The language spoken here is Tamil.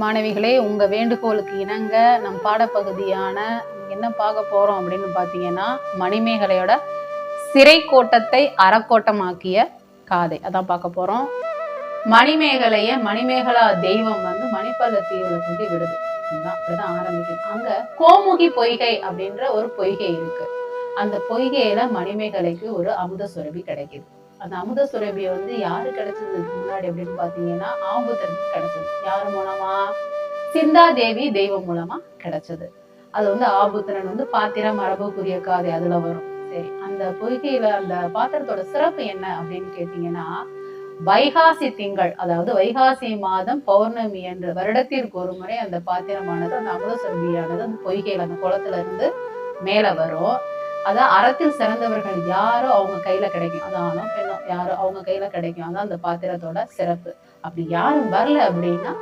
மாணவிகளே உங்கள் வேண்டுகோளுக்கு இணங்க நம் பாடப்பகுதியான என்ன பார்க்க போகிறோம் அப்படின்னு பார்த்தீங்கன்னா மணிமேகலையோட சிறை கோட்டத்தை அறக்கோட்டமாக்கிய காதை. அதான் பார்க்க போகிறோம் மணிமேகலைய மணிமேகலா தெய்வம் வந்து மணிப்பல்ல தீவுல கொண்டு விடுது. அப்படிதான் ஆரம்பிக்குது. அங்க கோமுகி பொய்கை அப்படின்ற ஒரு பொய்கை இருக்கு. அந்த பொய்கையில மணிமேகலைக்கு ஒரு அமுத சுரபி கிடைக்குது. அந்த அமுத சுரபியை வந்து யாரு கிடைச்சதுக்கு முன்னாடி அப்படின்னு பாத்தீங்கன்னா ஆம்புத்தனுக்கு கிடைச்சது. யாரு? சிந்தாதேவி தெய்வம் மூலமா கிடைச்சது. அது வந்து ஆபுத்திரன் வந்து பாத்திரம் மரபுக்குரிய காதை அதுல வரும். சரி அந்த பொய்கையில அந்த பாத்திரத்தோட சிறப்பு என்ன அப்படின்னு கேட்டீங்கன்னா வைகாசி திங்கள் அதாவது வைகாசி மாதம் பௌர்ணமி என்ற வருடத்திற்கு ஒரு முறை அந்த பாத்திரமானது அந்த அமுத அந்த பொய்கையில அந்த குளத்துல இருந்து மேல வரும். அதான் அறத்தில் சிறந்தவர்கள் யாரோ அவங்க கையில கிடைக்கும். அது ஆணோ பெண்ணோ யாரோ அவங்க கையில கிடைக்கும். அதான் அந்த பாத்திரத்தோட சிறப்பு. அப்படி யாரும் வரல அப்படின்னா